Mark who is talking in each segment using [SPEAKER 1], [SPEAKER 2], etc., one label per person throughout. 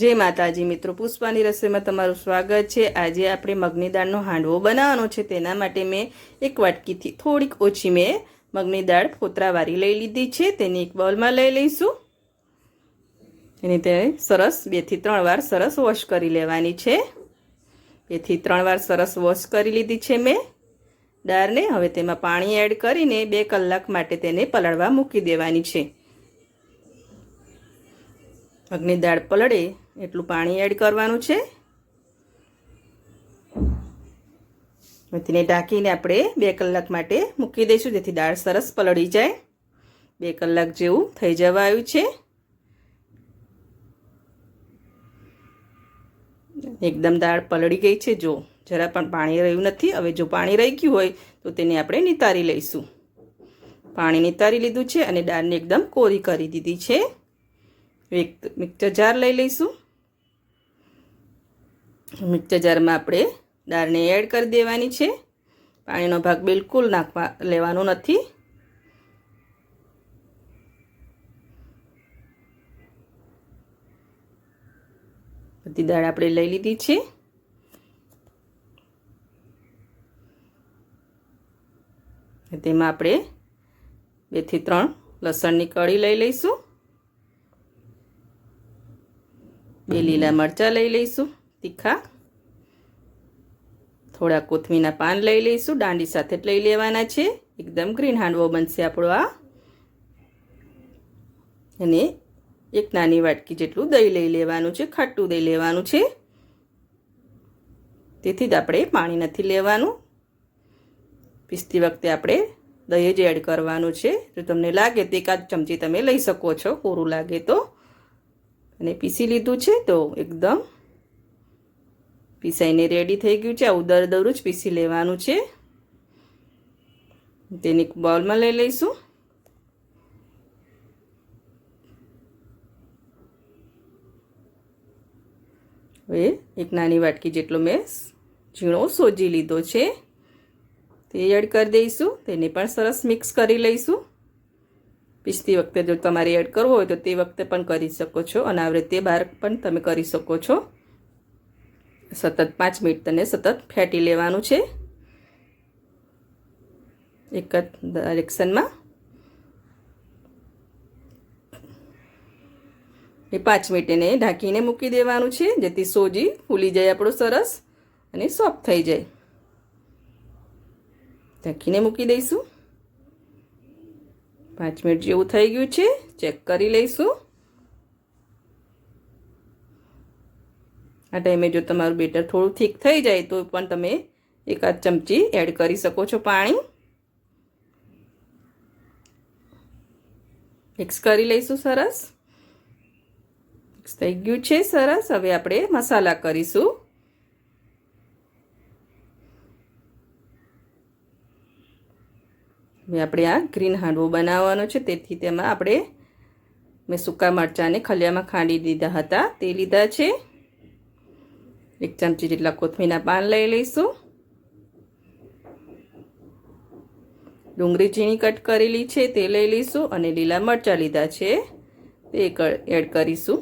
[SPEAKER 1] જય માતાજી મિત્રો, પુષ્પાની રસોઈમાં તમારું સ્વાગત છે. આજે આપણે મગની દાળનો હાંડવો બનાવવાનો છે. તેના માટે મેં એક વાટકીથી થોડીક ઓછી મેં મગની દાળ ફોતરાવાળી લઈ લીધી છે. તેને એક બાઉલમાં લઈ લઈશું. એને તે સરસ બેથી ત્રણ વાર સરસ વોશ કરી લેવાની છે. બેથી ત્રણ વાર સરસ વોશ કરી લીધી છે મેં દાળને. હવે તેમાં પાણી એડ કરીને બે કલાક માટે તેને પલાળવા મૂકી દેવાની છે. મગની દાળ પલળે, એટલું પાણી એડ કરવાનું છે. તેને ઢાંકીને આપણે બે કલાક માટે મૂકી દઈશું, જેથી દાળ સરસ પલળી જાય. બે કલાક જેવું થઈ જવા આવ્યું છે. એકદમ દાળ પલળી ગઈ છે. જો, જરા પણ પાણી રહ્યું નથી. હવે જો પાણી રહી ગયું હોય, તો તેને આપણે નિતારી લઈશું. પાણી નિતારી લીધું છે અને દાળને એકદમ કોરી કરી દીધી છે. એક મિક્સર જાર લઈ લઈશું. મિક્સર જારમાં આપણે દાળને એડ કરી દેવાની છે. પાણીનો ભાગ બિલકુલ નાખવા લેવાનો નથી. બધી દાળ આપણે લઈ લીધી છે. તેમાં આપણે બેથી ત્રણ લસણની કળી લઈ લઈશું. બે લીલા મરચાં લઈ લઈશું, તીખા. થોડા કોથમીના પાન લઈ લઈશું, દાંડી સાથે જ લઈ લેવાના છે. એકદમ ગ્રીન હાંડવો બનશે આપણો આ. અને એક નાની વાટકી જેટલું દહીં લઈ લેવાનું છે, ખાટું દહીં લેવાનું છે. તેથી જ આપણે પાણી નથી લેવાનું. પીસતી વખતે આપણે દહીં જ એડ કરવાનું છે. જો તમને લાગે તો એકાદ ચમચી તમે લઈ શકો છો, કોરું લાગે તો. અને પીસી લીધું છે તો એકદમ પીસાઈને રેડી થઈ ગયું છે. આવું દર દરું જ પીસી લેવાનું છે. તેને બોલમાં લઈ લઈશું. હવે એક નાની વાટકી જેટલો મેં ઝીણો સોજી લીધો છે. તે એડ કરી દઈશું. તેને પણ સરસ મિક્સ કરી લઈશું. પીસતી વખતે જો તમારે એડ કરવો હોય તો તે વખતે પણ કરી શકો છો. અને આવી બહાર પણ તમે કરી શકો છો. સતત પાંચ મિનિટ તને સતત ફેટી લેવાનું છે. એક જ ડાયરેક્શનમાં. એ પાંચ મિનિટ એને ઢાંકીને મૂકી દેવાનું છે, જેથી સોજી ફૂલી જાય આપણું સરસ અને સોફ્ટ થઈ જાય. ઢાંકીને મૂકી દઈશું. પાંચ મિનિટ જેવું થઈ ગયું છે. ચેક કરી લઈશું. આ ટાઈમે જો તમારું બેટર થોડું થીક થઈ જાય, તો પણ તમે એકાદ ચમચી એડ કરી શકો છો પાણી. મિક્સ કરી લઈશું સરસ. મિક્સ થઈ ગયું છે સરસ. હવે આપણે મસાલા કરીશું. હવે આપણે આ ગ્રીન હાંડવો બનાવવાનો છે. તેથી તેમાં આપણે મેં સૂકા મરચાંને ખલિયામાં ખાંડી દીધા હતા. તે લીધા છે. એક ચમચી જેટલા કોથમીના પાન લઈ લઈશું. ડુંગળી ઝીણી કટ કરેલી છે તે લઈ લઈશું અને લીલા મરચાં લીધા છે તે એડ કરીશું.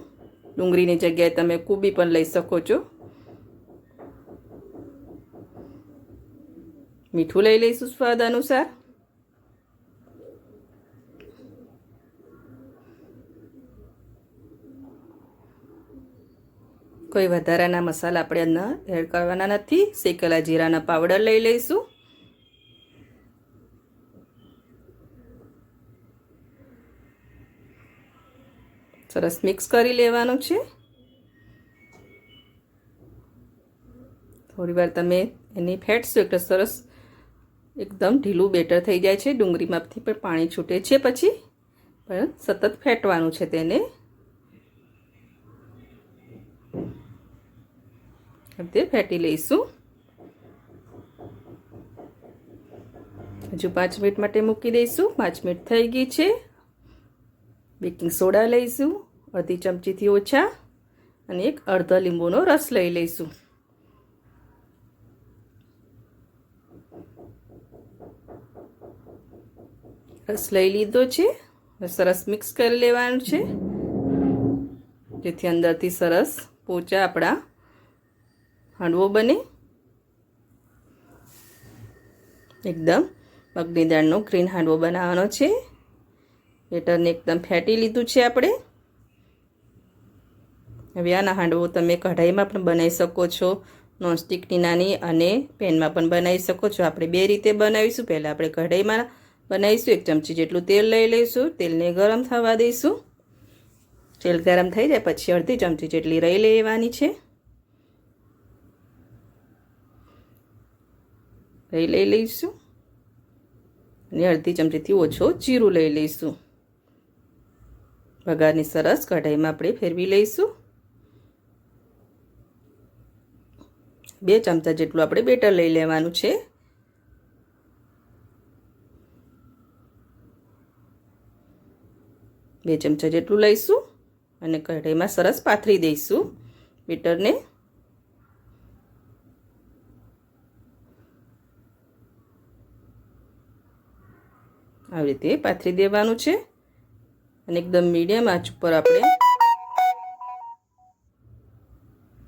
[SPEAKER 1] ડુંગળીની જગ્યાએ તમે કૂબી પણ લઈ શકો છો. મીઠું લઈ લઈશું સ્વાદ અનુસાર. કોઈ વધારાના મસાલા આપણે અંદર એડ કરવાના નથી. શેકેલા જીરાના પાવડર લઈ લઈશું. સરસ મિક્સ કરી લેવાનું છે. થોડી વાર તમે એની ફેટશો એટલે સરસ એકદમ ઢીલું બેટર થઈ જાય છે. ડુંગળીમાંથી પણ પાણી છૂટે છે પછી. પણ સતત ફેટવાનું છે તેને. તે ફેટી લઈશું. હજુ પાંચ મિનિટ માટે મૂકી દઈશું. પાંચ મિનિટ થઈ ગઈ છે. બેકિંગ સોડા લઈશું. અડધી ચમચીથી ઓછા. અને એક અડધો લીંબુનો રસ લઈ લઈશું. રસ લઈ લીધો છે. સરસ મિક્સ કરી લેવાનું છે. જેથી અંદરથી સરસ પોચા આપણા હાંડવો બને. એકદમ મગની દાળનો ગ્રીન હાંડવો બનાવવાનો છે. બેટરને એકદમ ફેટી લીધું છે આપણે. હવે આના હાંડવો તમે કઢાઈમાં પણ બનાવી શકો છો. નોનસ્ટિકની નાની અને પેનમાં પણ બનાવી શકો છો. આપણે બે રીતે બનાવીશું. પહેલાં આપણે કઢાઈમાં બનાવીશું. એક ચમચી જેટલું તેલ લઈ લઈશું. તેલને ગરમ થવા દઈશું. તેલ ગરમ થઈ જાય. પછી અડધી ચમચી જેટલી રહી લેવાની છે. રહી લઈ લઈશું. અને અડધી ચમચીથી ઓછો જીરું લઈ લઈશું. વઘારની સરસ કઢાઈમાં આપણે ફેરવી લઈશું. બે ચમચા જેટલું આપણે બેટર લઈ લેવાનું છે. બે ચમચા જેટલું લઈશું અને કઢાઈમાં સરસ પાથરી દઈશું બેટરને. આવી રીતે પાથરી દેવાનું છે. અને એકદમ મીડિયમ આંચ ઉપર આપણે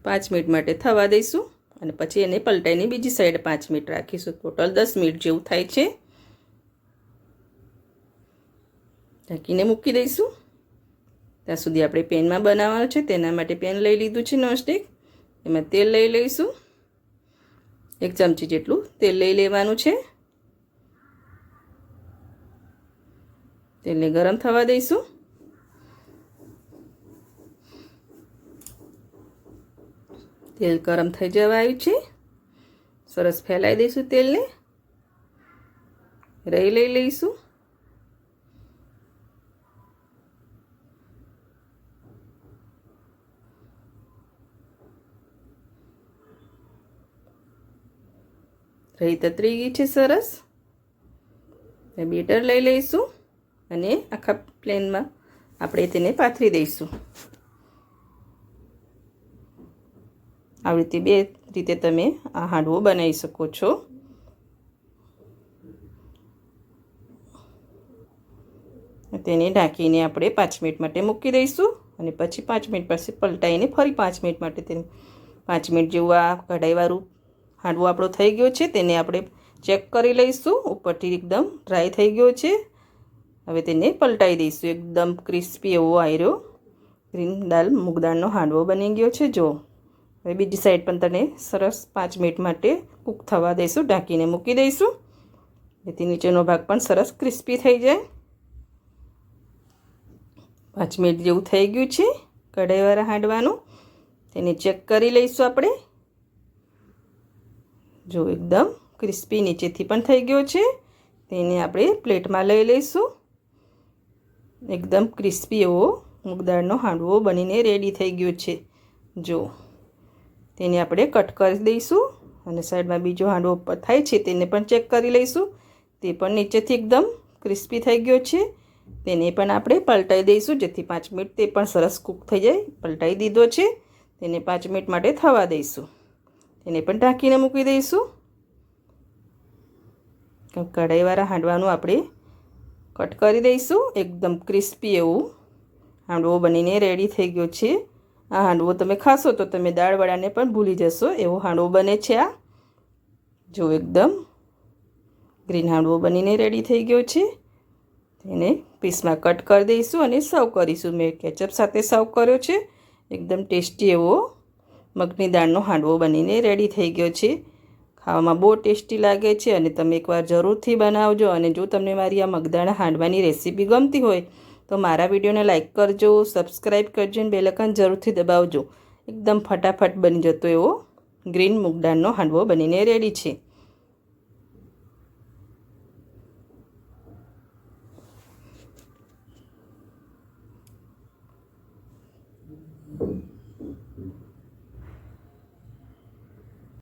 [SPEAKER 1] પાંચ મિનિટ માટે થવા દઈશું. અને પછી એને પલટાઈને બીજી સાઈડ પાંચ મિનિટ રાખીશું. ટોટલ દસ મિનિટ જેવું થાય છે. ઢાંકીને મૂકી દઈશું. ત્યાં સુધી આપણે પેનમાં બનાવવાનું છે. તેના માટે પેન લઈ લીધું છે નોનસ્ટિક. એમાં તેલ લઈ લઈશું. એક ચમચી જેટલું તેલ લઈ લેવાનું છે. તેલને ગરમ થવા દઈશું. તેલ ગરમ થઈ જવા આવ્યું છે. સરસ ફેલાઈ દઈશું તેલને. રહી લઈ લઈશું. રહી તતરી ગઈ છે સરસ. બેટર લઈ લઈશું. અને આખા પ્લેનમાં આપણે તેને પાથરી દઈશું. આવી રીતે બે રીતે તમે આ હાંડવો બનાવી શકો છો. તેને ઢાંકીને આપણે પાંચ મિનિટ માટે મૂકી દઈશું અને પછી પાંચ મિનિટ પછી પલટાઈને ફરી પાંચ મિનિટ માટે તેને પાંચ મિનિટ જેવું આ કઢાઈવાળું હાંડવો આપણો થઈ ગયો છે, તેને આપણે ચેક કરી લઈશું. ઉપરથી એકદમ ડ્રાય થઈ ગયો છે. હવે તેને પલટાઈ દઈશું. એકદમ ક્રિસ્પી એવો આયરો. ગ્રીન દાલ મૂગદાળનો હાંડવો બની ગયો છે. જો, હવે બીજી સાઈડ પણ તને સરસ પાંચ મિનિટ માટે કૂક થવા દઈશું, ઢાંકીને મૂકી દઈશું. જેથી નીચેનો ભાગ પણ સરસ ક્રિસ્પી થઈ જાય. પાંચ મિનિટ જેવું થઈ ગયું છે કઢાઈવાળા હાંડવાનું. તેને ચેક કરી લઈશું આપણે. જો, એકદમ ક્રિસ્પી નીચેથી પણ થઈ ગયો છે. તેને આપણે પ્લેટમાં લઈ લઈશું. એકદમ ક્રિસ્પી એવો મૂગદાળનો હાંડવો બનીને રેડી થઈ ગયો છે. જો, તેને આપણે કટ કરી દઈશું અને સાઈડમાં બીજો હાંડવો ઉપર થાય છે તેને પણ ચેક કરી લઈશું. તે પણ નીચેથી એકદમ ક્રિસ્પી થઈ ગયો છે. તેને પણ આપણે પલટાઈ દઈશું, જેથી પાંચ મિનિટ તે પણ સરસ કૂક થઈ જાય. પલટાઈ દીધો છે. તેને પાંચ મિનિટ માટે થવા દઈશું. તેને પણ ઢાંકીને મૂકી દઈશું. કઢાઈવાળા હાંડવાનું આપણે કટ કરી દઈશું. એકદમ ક્રિસ્પી એવું. હાંડવો બનીને રેડી થઈ ગયો છે. આ હાંડવો તમે ખાશો તો તમે દાળવડાને પણ ભૂલી જશો. એવો હાંડવો બને છે આ. જો એકદમ ગ્રીન હાંડવો બનીને રેડી થઈ ગયો છે. તેને પીસમાં કટ કરી દઈશું અને સર્વ કરીશું. મેં કેચઅપ સાથે સર્વ કર્યો છે. એકદમ ટેસ્ટી એવો મગની દાળનો હાંડવો બનીને રેડી થઈ ગયો છે. ખાવામાં બહુ ટેસ્ટી લાગે છે અને તમે એકવાર જરૂરથી બનાવજો અને જો તમને મારી આ મગદાણા હાંડવાની રેસીપી ગમતી હોય, તો મારા વિડીયોને લાઇક કરજો સબસ્ક્રાઈબ કરજો અને બેલકન જરૂરથી દબાવજો. એકદમ ફટાફટ બની જતો એવો ગ્રીન મુગદાળનો હાંડવો બનીને રેડી છે.